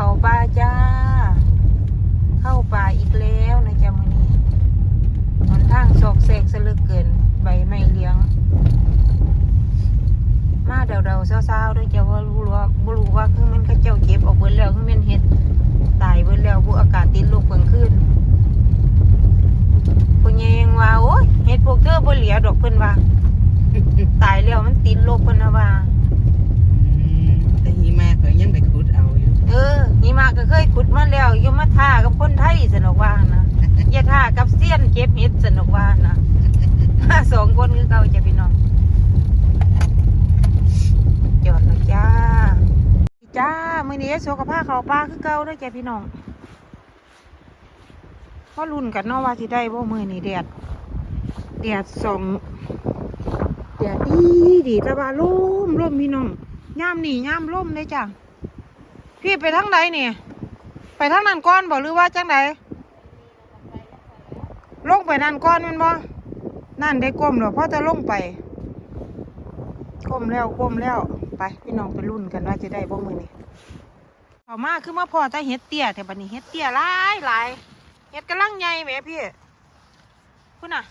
เขาป่าจ้า เข้าป่าอีกแล้วนะจ๊ะมือนี้หนทางซอกแซกซะเหลือเกินใบไม้เลี้ยง มาเดาๆเศร้าๆด้วยจ้ะว่ารู้ว่าบ่รู้ว่าคือมันเขาเจ้าเก็บออกเบิดแล้วคือมันเฮ็ดตายเบิดแล้วผู้อากาศติดลบเบิ่งขึ้นผู้ใหญ่ยังว่าโอ้ยเฮ็ดพวกเธอบ่เหลียดอกเพิ่นว่าตายแล้วมันติดลบเพิ่นนะว่า แต่หิมะก็ยังไปขุด เอาอยู่เออหิมะก็เคยขุดมาแล้วอย่ามาท่ากับคนไทยสนอกว่านะอย่าท่ากับเซียนเก็บเห็ดสนอกว่านะสองคนคือเก่าจ้ะพี่น้องจอดแล้วจ้าจ้ามื้อนี้สุขภาพเขาปลาคือเก่าเด้วยจ้ะพี่น้องเพราะรุ่นกันเนาะว่าสิได้บ่มื้อนี้แดดแดดส่องแดดดีดีแต่ว่าลมลมพี่น้องย่ามนี่ย่ามลมเลยจ้ะ พี่ไปทางใดนี่ ไปทางนั้นก้อนบอกหรือว่าจังใดลงไปนั่นก้อนมันบ่นั่นได้ก้มหรอพราะจะลงไป ก้มแล้วก้มแล้วไปพี่น้องไปรุ่นกันว่าจะได้บ่มือนี่เอมาคือมาพอจะเฮ็ดเตี้ยแต่บัดนี้เฮ็ดเตี้ยหลายหลายเฮ็ดกำลังใหญ่แหมพี่คุณน่ะ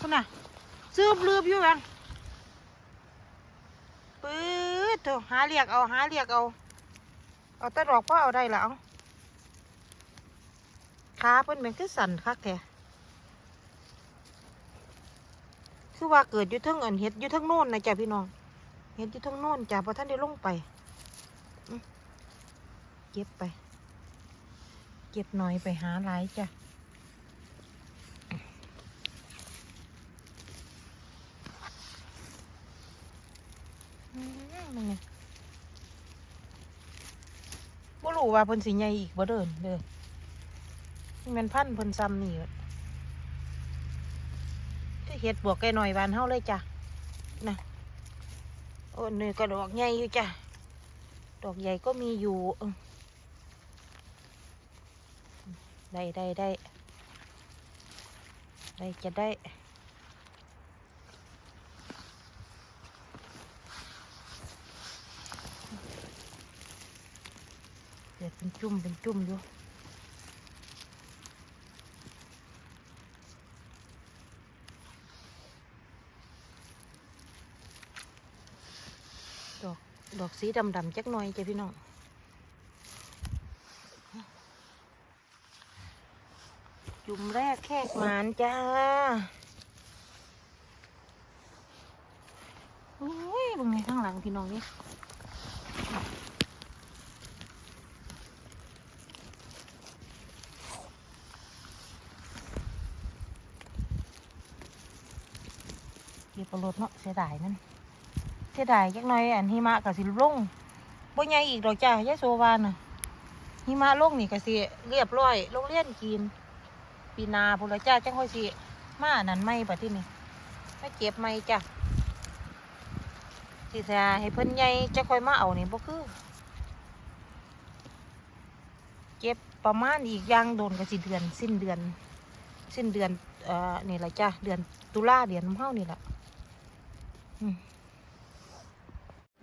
คุณน่ะซื้อลืบอยู่กัน ปื๊ ดโถหาเรียกเอาหาเรียกเอา เอาตะดอกพ่อเอาได้แล้วขาเพิ่นเป็นคือสั่นคักแท้คือว่าเกิดอยู่ทั้งอินเฮ็ดอยู่ทั้งโน่นนะจ้ะพี่น้องเฮ็ดอยู่ทั้งโน่นจ้ะพอท่านได้ลงไปเก็บไป เก็บหน่อยไปหาหลายจ้ะ อื มนั่นไงบ่รู้ว่าเพิ่นสิใหญ่อีกบ่เดินเด้อนี่มันพันธุ์เพิ่นซ้ำนี่เบิดคือเฮ็ดบวกไก่หน่อยบานเฮาเลยจ้ะนะโอ้นี่ก็ดอกใหญ่อยู่จ้ะดอกใหญ่ก็มีอยู่ได้ได้ได้ได้จะได้ เป็นจุ่มเป็นจุ่มอยู่ดอกดอกสีดำดำๆจักหน่อยจ้ะพี่น้องจุ่มแรกแค่หมานจ้าโอ้ยบางไงข้างหลังพี่น้องนี่ ก็บเอารถเนาะเสียดายมันเสียดายจักหน่อยอันหิมะก็สิลงบ่ใหญ่อีกดอกจ้ายะโซวานน่ะหิมะลงนี่ก็สิเรียบร้อยโรงเรียนกินปีนาพุ่นละจ้าจังค่อยสิมาอันนั้นไม่บัดที่นี่มาเก็บไม่จ้ะสิจะให้เพิ่นใหญ่จะค่อยมาเอานี่บ่คือเก็บประมาณอีกอย่างโดนก็สิเดือน สิ้นเดือน สิ้นเดือนเอ่อนี่แหละจ้ะเดือนตุลาเดือนมะเฮานี่แหละ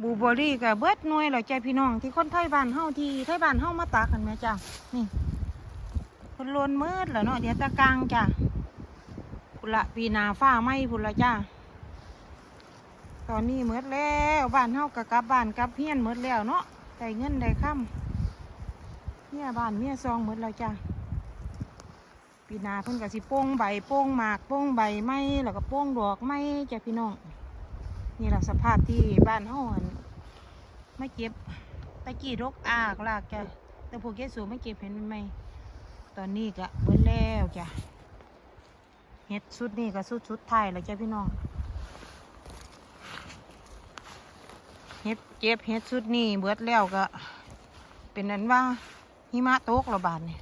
บูเบอรี่กับเบิดหน่วยเหรอจ้ะพี่น้องที่คนไทยบ้านเฮาที่ไทยบ้านเฮามาตากกันไหมจ้ะนี่คนลวนมืดเหรอเนาะเดี๋ยวตะกลางจ้ะพุละปีนาฟ้าไหมพุละจ้ะตอนนี้มืดแล้วบ้านเฮากับกลับบ้านกลับเฮียนมืดแล้วเนาะได้เงินได้ค่ำเมียบ้านเมียซองมืดแล้วจ้ะปีนาเพิ่นก็สิโป้งใบโป้งหมากโป้งใบไม้แล้วก็โป้งดอกไม้จ้ะพี่น้อง นี่แหละสภาพที่บ้านเฮาอั่นไม่เก็บตะกี้รกอากลากจ้ะแต่พวกเกสูไม่เก็บเห็นไหมตอนนี้ก็เบิ่แล้วจ้ะเฮ็ดชุดนี้ก็ชุดชุดไทยแล้วจ้ะพี่น้องเฮ็ดเก็บเฮ็ดชุดนี้เบิดแล้วก็ เป็นนั้นว่าหิมะตกระบาดเนี่ย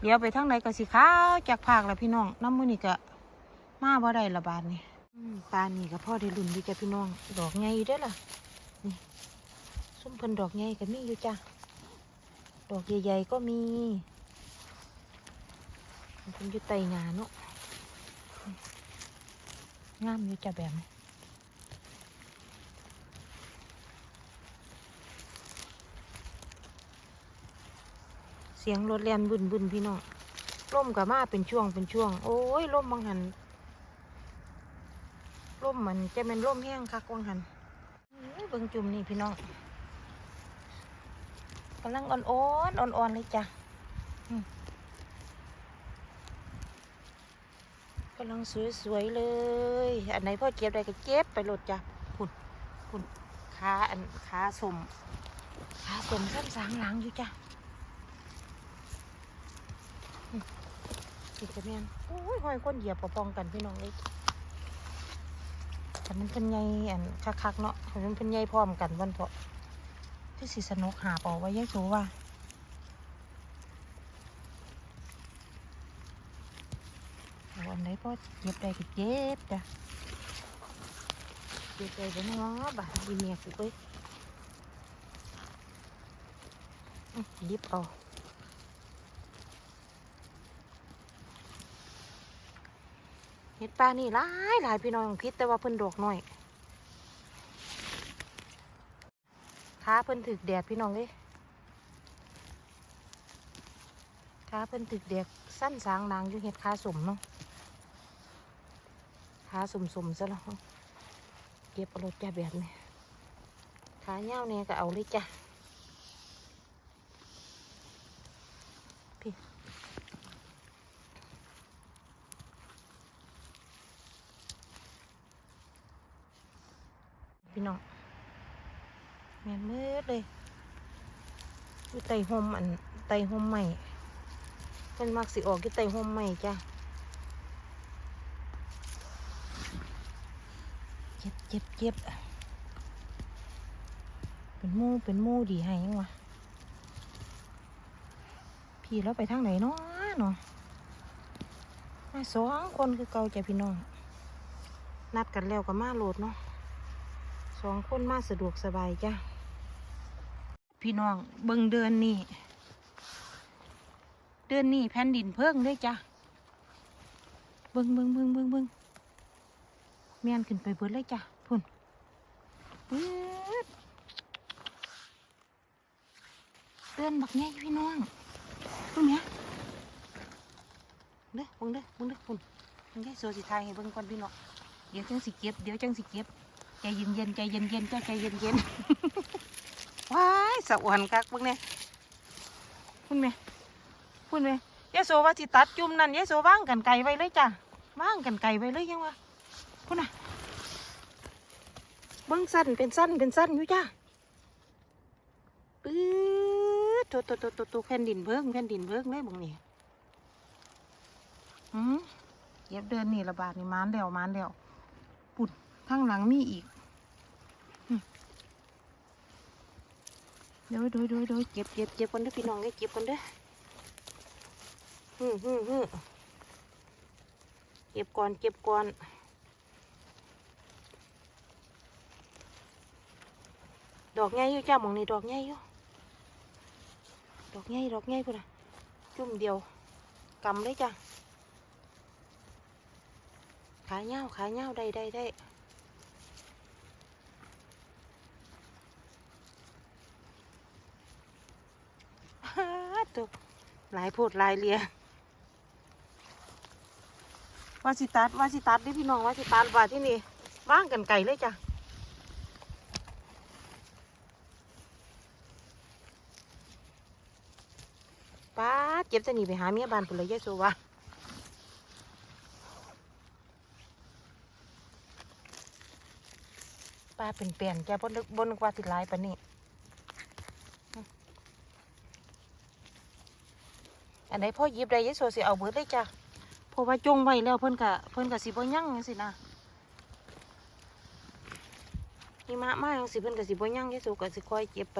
เดี๋ยวไปทางไหนก็สิขาวจากภาคและพี่น้องน้ำมือนี่ก็มาบ่ได้ละบาทนี่อืม ปลานี่ก็พ่อได้ลุ่นอยู่จ้ะพี่น้อง ดอกไงอด้วล่ะ นี่ซุ้มเพิ่นดอกไงก็มีอยู่จ้ะ ดอกใหญ่ๆก็มีมันอยู่ไตงานเนาะงามอยู่จ้ะแบบเสียงรถแล่นบุญบุญพี่น้องร่มกับมาเป็นช่วงเป็นช่วง โอ้ยร่มบางหัน ล่มมันจะเป็นล่มแห้งคักบางหันเอ้ยเบิ่งจุ่มนี่พี่น้องกำลังอ่อนอ่อนอ่อนๆเลยจ้ะกำลังสวยๆเลย อันไหนพ่อเก็บได้ก็เก็บไปหลดจ้ะพุ่นพุ่นขาอันขาสมขาสมสั้นสางหลังอยู่จ้ะสิจะแม่นโอ้ยหอยก้นเหยียบปะปองกันพี่น้องเลย แต่มันเป็นไงอันคักๆเนาะแต่มันเป็นไงพร้อมกันวันเพาะที่สิสนุกหาปล่าไว้ยายโสว่าเอาอันไหนพ่อเก็บได้ก็เก็บจ้ะเก็บได้เดี๋ยวน้องบาดดีเมียกูเอ้ยอื้อหยิบเอา เห็ดปลานี่หลายหลายพี่น้องพิษแต่ว่าเพิ่นดอกน้อยขาเพิ่นถึกแดดพี่น้องเอ้ยขาเพิ่นถึกแดดสั้นสางนางอยู่เห็ดขาสมเนาะขาสมสมซะแล้วเก็บรถจ้าแบบนี้ขาเงาเนี่ยก็เอาเลยจ้ะพี่ พี่น้องแม่นมืดเลยอยู่ไตหมอันไตหมใหม่เพิ่นมักสิออกอยู่ไตหมใหม่จ้ะเจ็บเจ็บเจ็บเป็นมูเป็นมูดีให้ยังวะพี่แล้วไปทางไหนเนาะเนาะมาสองคนคือเก่าจ้ะพี่น้องนัดกันแล้วก็มาโหลดเนาะ สองคนมาสะดวกสบายจ้ะ พี่น้องเบิ่งเดือนนี้เดือนนี้แผ่นดินเพิ่งเลยจ้ะ เบิ่งเบิ่งเบิ่งเบิ่งเบิ่งแม่นขึ้นไปเบิดเลยจ้ะพุ่นปื๊ดเดือนบักใหญ่พี่น้องพุ่นเนี้ยเด้อเบิ่งเด้อเบิ่งเด้อพุ่นมันใหญ่สัวสิทายให้เบิ่งก่อนพี่น้องเดี๋ยวจังสิเก็บ เดี๋ยวจังสิเก็บ ใจเย็นเย็นใจเย็นเย็นๆจ้าใจเย็นเย็นว้ายสะอวนคักบิ่งเนี่ยพุ่นไหมพุ่นไหมยายโซว่าสิตัดจุ่มนั่นยายโซว่างกันไก่ไว้เลยจ้ะว่างกันไก่ไว้เลยยังวะพุ่นน่ะเบิ่งสั้นเป็นสั้นเป็นสั้นอยู่จ้าปื๊ดตัวตัวตัวตัวตัวแผ่นดินเพิ่งแผ่นดินเพิ่งได้บ่งนี่หืมเก็บเดินนี่ระบาดนี่มานเดียวมานเดียวปุ่นข้างหลังมีอีก ดยดยดยดยเก็บเก็บเก็บกันเด้อพี่น้องเอ้เก็บกันเด้อฮึฮึฮึเก็บก่อนเก็บก่อนดอกใหญ่อยู่จ้ามองนี่ดอกใหญ่อยู่ดอกใหญ่ดอกใหญ่พุ่นน่ะจุ่มเดียวกำเลยจ้ะขาเงาขาเงาได้ได้ได้ฮ่า ตัวหลายโพดหลายเลียว่าสิตัดว่าสิตัดด้อพี่น้องว่าสิตัดว่าที่นี่ว่างกันไก่เลยจ้ะป้าเจ็บจะหนีไปหาเมียบ้านพุ่นเลยยายสูวะป้าเป็นเปลี่ยนจ้ะบนบนกว่าสิหลายปาน อันไหนพ่อหยิบได้ยายโซสิเอาเบิดเลยจ้ะเพราะว่าจงไว้แล้วเพิ่นกะเพิ่นกะสิบ่ยั่งจังซี่นะนี่มามาจังสิเพิ่นกะสิบ่ยั่งยายโซกะสิคอยเก็บไป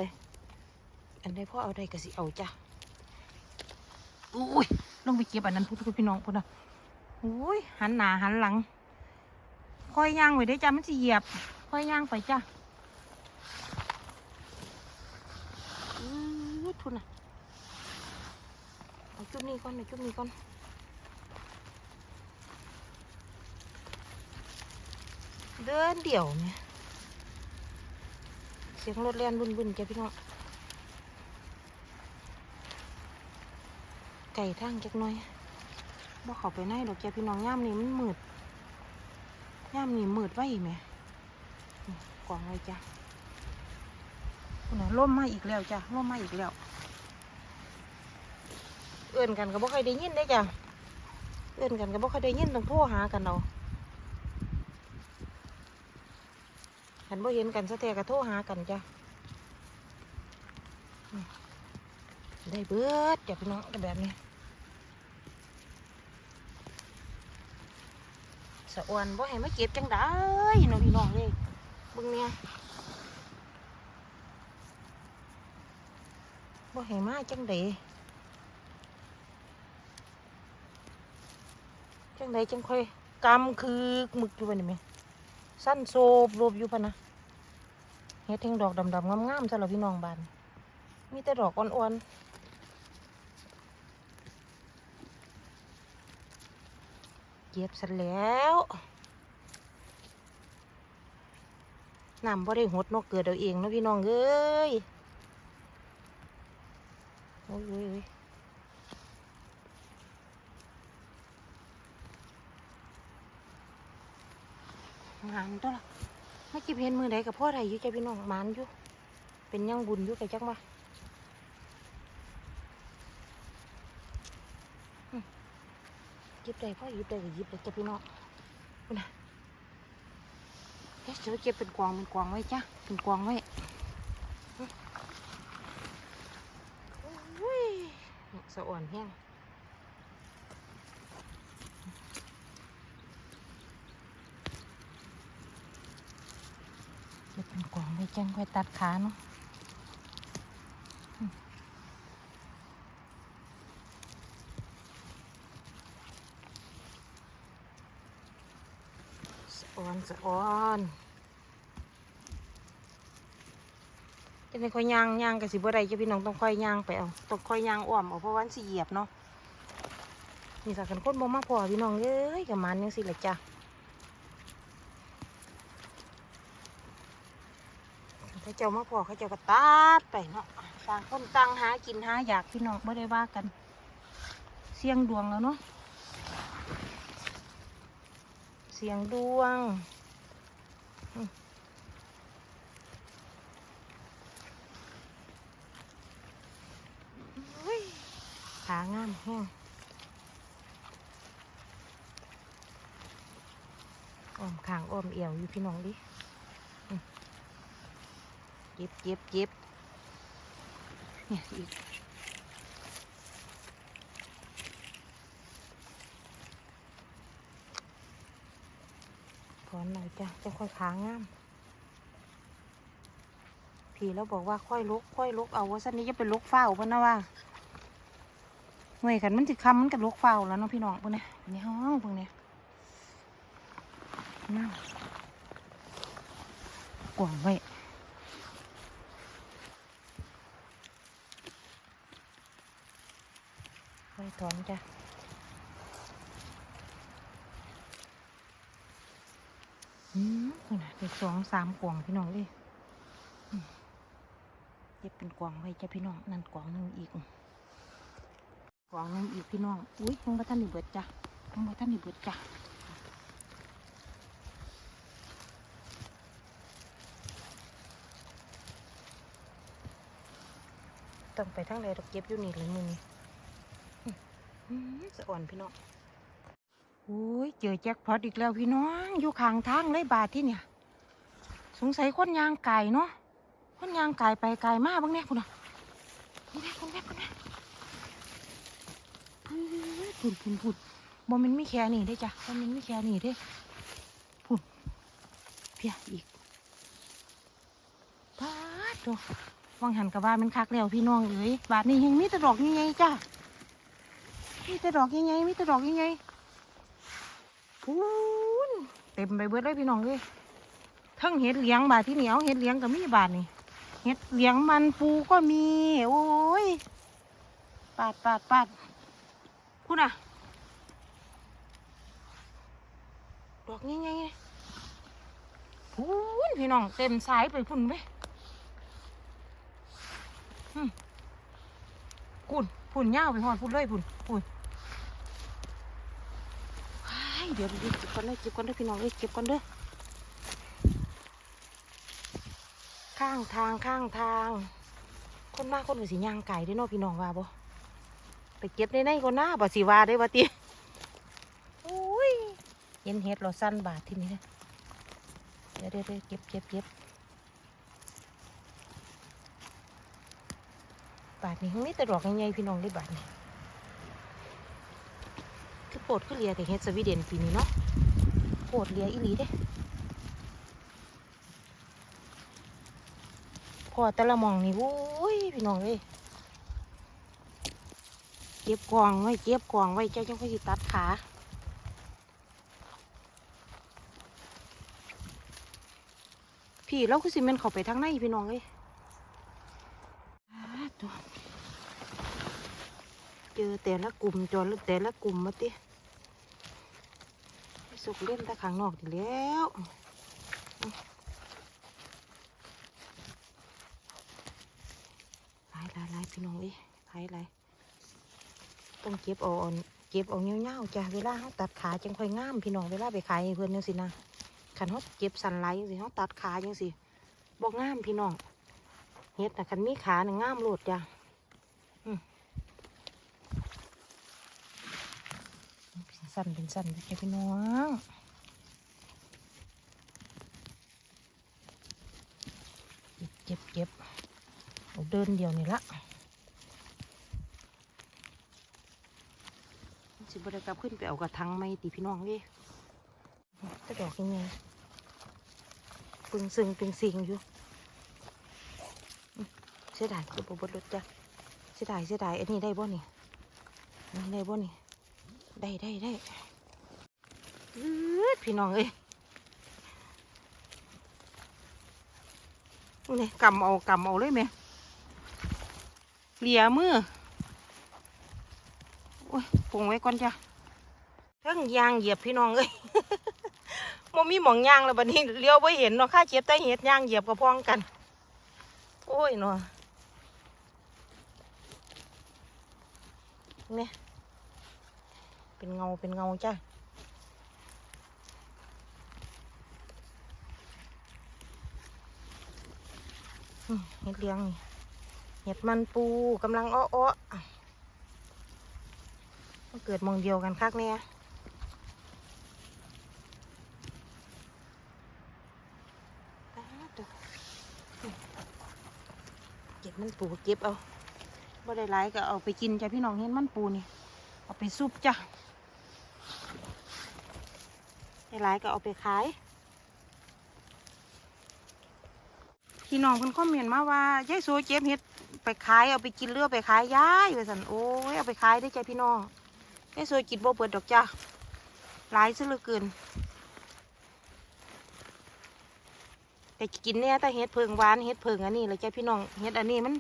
อันใดพ่อเอาได้กะสิเอาจ้ะอุ้ยลงไปเก็บอันนั้นพูดกับพี่น้องพุ่นน่ะอุ้ยหันหน้าหันหลังคอยย่างไว้ได้อจ้ะมันสิเหยียบคอยย่างไปจ้ะอือพุ่นน่ะ เอาจุดนี้ก่อนเอาจุดนี้ก่อนเดินเดี่ยวเนี่ยเสียงรถเล่นบุนบุนๆจ้ะพี่น้องไก่ทางจักหน่อยบ่เข้าไปในดอกจ้ะพี่น้องย่ามนี่มันมืดย่ามนี่มืดไว้แหม่นี่องไว้จ้ะคุณน่ะล่มมาอีกแล้วจ้ะล่มมาอีกแล้ว เอื่นกันก็บ่ค่อยได้ยินได้จ้ะเอื่นกันก็บ่ค่อยได้ยินต้องโทรหากันเอาหันบ่เห็นกันซะแต่ก็โทรหากันจ้ะได้เบิดจ้ะพี่น้องแบบนี้สะอวนบ่ให้มาเก็บจังได้น้องพี่น้องเลยบิ่งเนี่ยบ่ให้มาจังได จังไดจังค่อยกำคือหมึกอยู่ปะนี่ไหมสั้นโซบรวบอยู่ปะนะเฮ็ดแทงดอกดำๆงามๆสำหรับพี่น้องบ้าน มีแต่ดอกอ่อนๆเก็บเสร็จแล้วน้ำบ่ได้หดนกเกิดเอาเองนะพี่น้องเอ้ยโอ้ย โอ้ยโอ้ยงานตัวละไม่เก็บเห็นมือใดกับพ่อใดอยู่ใจพี่น้องมานอยู่เป็นยังบุญอยู่กับจังวะยิบได้พ่อยิบได้ก็ยิบได้จ้ะพี่น้องนะเฮ้ยเดี๋ยวเก็บเป็นกวางเป็นกวางไว้จ้ะเป็นกวางไว้โอยสะอ่อนแห้ง เก็บเป็นกล่องไว้ จังค่อยตัดขาเนาะอืมสะออนสะออนจะในค่อยย่างย่างกับสิบ่ได้จะพี่น้องต้องค่อยย่างไปเอาต้องค่อยย่างอ้อมเอาเพราะวามันสิเหยียบเนาะนี่สักกันคนบ่มาพอพี่น้องเอ้ยกับมันยังสิละจ้ะ ถ้าเจ้ามาพอเขาเจ้าก็ตัดไปเนาะต่างคนต่างหากินหาอยากพี่น้องไม่ได้ว่ากัน เสียงดวงแล้วเนาะเสียงดวงขางามแห้งอ้อมขางอ้อมเอี่ยวอยู่พี่น้องดิ เก็บเก็บเก็บเนี่ยอีกถอนหน่อยจ้ะจะค่อยขางามพี่แล้วบอกว่าค่อยลุกค่อยลุกเอาว่าสันนี้จะเป็นลุกเฝ้าเพิ่นนะว่าเมื่อยกันมันสิคำมันกับลุกเฝ้าแล้วเนาะพี่น้องเพิ่นเนี่ยนี่ห้องเพิ่นเนี่ยน่ากวางไว้ ไปถ อนจ้ะอืมคุณนะเป็นสองสามกล่องพี่น้องเลยเก็บเป็นกล่องไว้จ้ะพี่น้อง นั่นกล่องหนึงอีก กล่องหนึงอีกพี่น้อง อุ้ยยังบ่ทันได้เบิดจ้ะยังบ่ทันได้เบิดจ้ะต้องไปทั้งเลยเราเก็บอยู่นี่เลยมือนี้อืม สะอ่อนพี่น้องโอ้ยเจอแจ็คพอตอีกแล้วพี่น้อง อยู่ข้างทางเลยบาทที่เนี่ย สงสัยคนยางไก่เนาะคนยางไก่ไปไก่มากบ้างเนี่ยคุณน่ะคุณแม่คุณแม่คุณแม่พุ่นพุ่นพุ่นบ่แมันไม่แค่นี่ได้จ้ะบ่แมันไม่แค่นี่เด้พุ่นเพียอีกปาดโตวังหันกับว่ามันคักแล้วพี่น้องเอ้ยบาทนี้ยังมีต่ดอกยังไงจ้ะ มีแต่ดอกยังไงมีแต่ดอกยังไงพูนเต็มไปเบิดเลยพี่น้องเลยทั้งเห็ดเลี้ยงบาทที่เหนียวเห็ดเลี้ยงกับมีบาทนี่เห็ดเลี้ยงมันปูก็มี โอ้ยปาดปาดปาดคุณอะดอกยังไงพูนพี่น้องเต็มสายไปพุ่นไหมอืมกุนพุ่นย่าวไปหอดพุ่นเลยพุ่นพุ่นายเดี๋ยวเดี๋ยวเก็บก่อนเลยเก็บก่อนเด้อพี่น้องเอ้ยเก็บก่อนเด้อข้างทางข้างทาง คนมากคนก็สิย่างไก่เด้เนาะพี่น้องว่าบ่ไปเก็บในในก็น่าบ่สิว่าได้บ่ติโอ้ยเห็นเห็ดเราสั้นบาทที่นี่เด้อเดี๋ยวเดี๋ยวเก็บเก็บเก็บบาทนี้มีแต่ดอกใหญ่ๆพี่น้องได้บาทนี้ คือโปรดคือเลียแต่เฮ็ดสวีเดนปีนี้เนาะโปรดเลียอีหลีเด้พอแต่ละมองนี่โอ้ยพี่น้องเอ้ยเก็บกวางไว้เก็บกวางไว้เจ้าจังค่อยสิตัดขาพี่เราคือสิแม่นเข้าไปทางในพี่น้องเอ้ยเจอแต่ละกลุ่มจอแต่ละกลุ่มมาติ สุกเล่นแตะข้างนอกดีแล้วหลายหลายหลายพี่น้องเอ้ยหลายหลายต้องเก็บเอาอ่อนเก็บเอาเงี้ยวๆจ้ะเวลาเขาตัดขาจังค่อยงามพี่น้องเวลาไปขายเพื่อนจังสินะขันเขาเก็บสันไหลจังสิเขาตัดขาจังสิบอกงามพี่น้องเฮ็ดแต่ะคันมีขาหนึ่งงามโหลดจ้ะอืมเป็น สั้นเป็นสั้นไปพี่น้องเก็บเก็บเก็บเอาเดินเดียวนี่ละสิบได้กลับขึ้นไปเอากระทังไม่ตีพี่น้องเว้ยจะดอกยังไงปึงซึงปึงสิงอยู่อื้อเสียดายคือบบรถจ้ะเสียดายเสียดายอันนี้ได้บ่นี่อันนี้ได้บ่นี่ ได้ได้ได้พี่น้องเอ้ยนี่กำเอากำเอาเลยไหมเหลียมือโอ้ยปุงไว้ก่อนจ้ะเทั้งยางเหยียบพี่น้องเอ้ยโมมีหมองยางแล้วบัดนี้เลี้ยวไ่เห็นเนาะข้าเจ็บแต่เห็ดยางเหยียบกับพองกัน โอ้ยเนาะเนี่ย เป็นเงาเป็นเงาจ้ะเห็ดเลี้ยงนี่เห็ดมันปูกำลังอ้ออ้อมันเกิดมองเดียวกันคักเนี่ยเก็บมันปูเก็บเอาบ่ได้หลายก็เอาไปกินจ้ะพี่น้องเห็นมันปูนี่ เอาไปซุปจ้ะ ได้หลายก็เอาไปขายพี่น้องเพิ่นคอมเมนต์มาว่ายายโซเจ็บเฮ็ดไปขายเอาไปกินเรือไปขายยายว่าซั่นโอ้ยเอาไปขายได้อจ้ะพี่น้องยายโซกินบ่เบิดดอกจ้ะหลายซะเหลือเกินแต่กินเนี่ยแต่เฮ็ดเพิงหวานเฮ็ดเพิงอันนี้เลยจ้ะพี่น้องเฮ็ดอันนี้มัน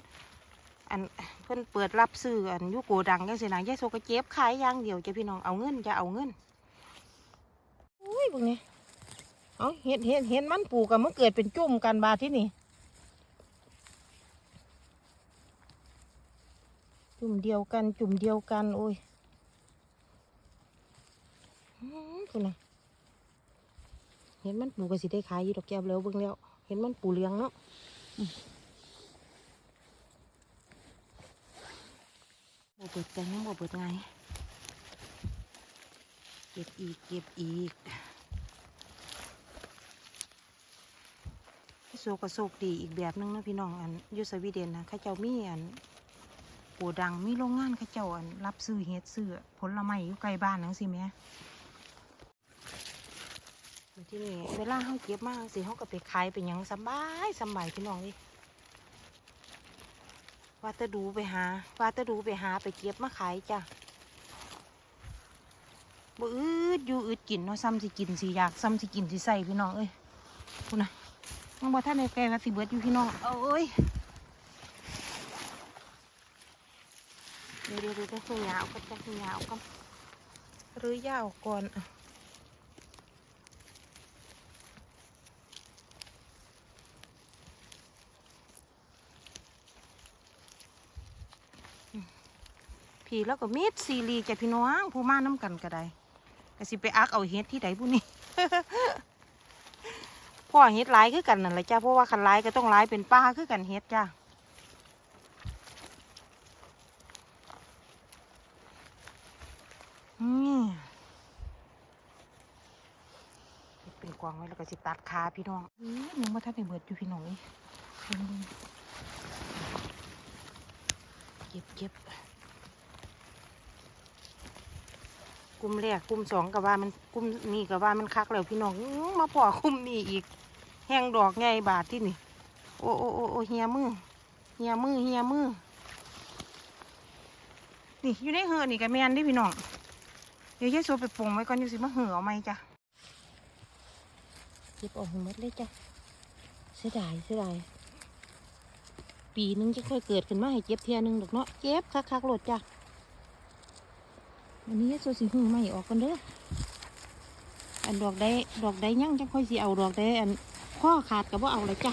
อันเพิ่นเปิดรับซื้ออันยุโกดังจังซี่นะยายโซก็เจ็บขายอย่างเดียวจ้ะพี่น้องเอาเงินจะเอาเงิน ยพวกนี้เอาเฮ็ดเฮ็ดเฮ็ดมันปลูกกันมันเกิดเป็นจุ่มกันบาที่นี่จุ่มเดียวกัน จุ่มเดียวกัน โอ้ยคุณนะเห็นมันปูก็สิได้ขายอยู่ดอกแก้วแล้วเบิ่งแล้ว เห็นมันปูเหลืองเนาะอืมบ่เปิดกันยังบ่เปิดไง เก็บอีก เก็บอีก โซกระโซกดีอีกแบบนึงนะพี่น้องอันยูสวีเดนนะข้าเจ้ามีอันโกดังมีโรงงานเขาเจ้าอันรับซื้อเฮ็ดซื้อผลไม้อยู่ใกล้บ้านนังสิแม่ที่นี่เวลาเขาเก็บมากสิเขาก็ไปขายเป็นยังสบายสบายพี่น้องเลยว่าแตะดูไปหา ว่าแตะดูไปหาไปเก็บมาขายจ้ะบ่อืดอยู่อืดกินเนาะซ้ำสิกินสิอยากซ้ำสิกินสิใส่พี่น้องเอ้ยคุณนะ ยังบ่ท่านในแกก็สิเบิดอยู่พี่น้องเอาเอ้ยเดี๋ยวเดี๋ยวจะให้ยาวก็จะให้ยาวก็หรือยาวก่อนพี่แล้วก็มิดซีรีจ้ะพี่น้องผู้มาน้ำกันก็ได้ก็สิไปอักเอาเฮ็ดที่ใดผู้นี้ พ่อเฮ็ดหลายคือกันนั่นแหละจ้าเพราะว่าคันหลายก็ต้องหลายเป็นป้าคือกันเฮ็ดจ้านี่เฮ็ดเป็นกวางไว้แล้วก็สิตัดขาพี่น้องอื้อหนึ่งมาทันในเบิดอยู่พี่น้องนี่เบิ่งเบิ่งเก็บเก็บกลุ่มแรกกลุ่มสองก็ว่ามันกลุ่มนี่ก็ว่ามันคักแล้วพี่น้องมาพอกลุ่มนี้อีก ห้งดอกไงบาทที่นี่ โอ้โอ้โอ้โอ้เฮียมือเฮียมือเฮียมือ นี่อยู่ในเหือนี่กับแมนเดิพี่น้อง เดี๋ยวยายโซไปปรุงไว้ก่อนอยู่สิมาเหือเอาไหมจ้ะเก็บออกหมดเลยจ้ะ เสียดายเสียดาย ปีหนึงจะค่อยเกิดขึ้นมาให้เจ็บเทียนึงดอกเนาะเจ็บคักๆโหลดจ้ะ วันนี้ยายโซสิหือไม่ออกกันเด้อ อันดอกได้ดอกได้ยังจังค่อยสิเอาดอกได้อัน ข้อขาดกับว่าเอาเลยจ้ะ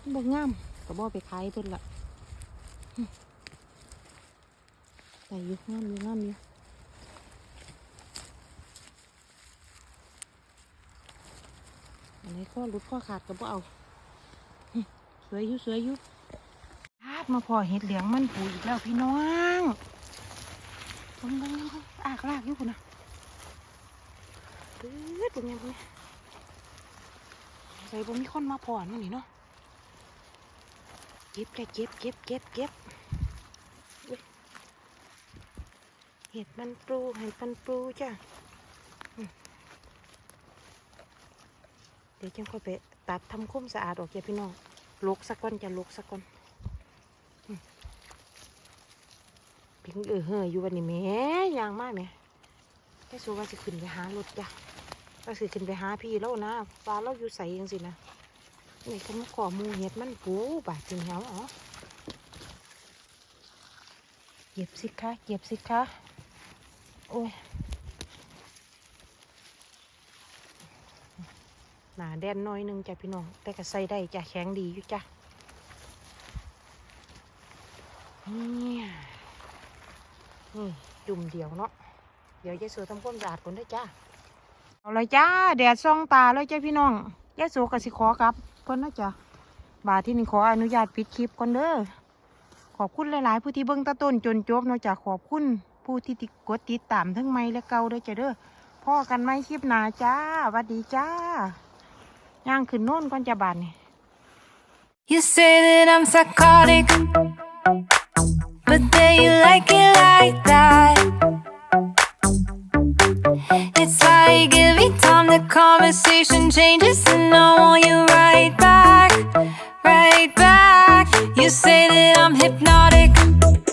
มันบ่งามกับว่ไปขายเพิ่นละแต่ยู่งามยู่งามอยู่อันไหนข้อหลุดข้อขาดกับว่าเอาสวยอยู่สวยอยู่พาดมาพอเห็ดเหลืองมันปูอีกแล้วพี่น้องตรงนั้อากลากอยู่คุณนะปื๊ดเป็นยังไง ใส่บ่มีคนมาพอนมันนี่เนาะเก็บเลยเก็บเก็บเก็บเก็บเห็ดมันปลูเห็ดมันปลูจ้ะเดี๋ยวจังค่อยไปตัดทำคุ้มสะอาดออกจ้ะพี่น้องลกสักก้อนจะลกสักก้อนพิงเออเฮยอยู่วันนี้แม่ยางมากแหม่แค่สูว่าสิขึ้นไปหารถจ้ะ ก็สิขึ้นไปหาพี่แล้วนะฟ้าเราอยู่ใส่ยังสินะนี่ก็มาขอมูเห็ดมันปูบาดจริงเหรออ๋อเก็บสิคะเก็บสิคะโอ้ยหนาแดนน้อยหนึงจ้ะพี่น้อง แต่ก็ใส่ได้จ้ะแข็งดีอยู่จ้ะเนี่ยนี่จุ่มเดียวเนาะเดี๋ยวยายสูทำความสะอาดก่อนด้วยจ้า เอาเลยจ้าแดดส่องตาเลยจ้าพี่น้องยายสูก็สิขอกลับก่อนนะจ้ะบาทที่นี่ขออนุญาตปิดคลิปก่อนเด้อขอบคุณหลาย ๆ ผู้ที่เบิ่งตาต้นจนจบนาะจ้ะขอบคุณผู้ที่ติดกดติดตามทั้งไม่และเก่าด้วยจ้ะเด้อพ่อกันไหมคลิปหนาจ้าหวัดดีจ้าย่างขึ้นโน่นก่อนจ้าบานนี่ You say that I'm psychotic, but then you like it like that. I give you time, the conversation changes, and I want you right back, right back. You say that I'm hypnotic.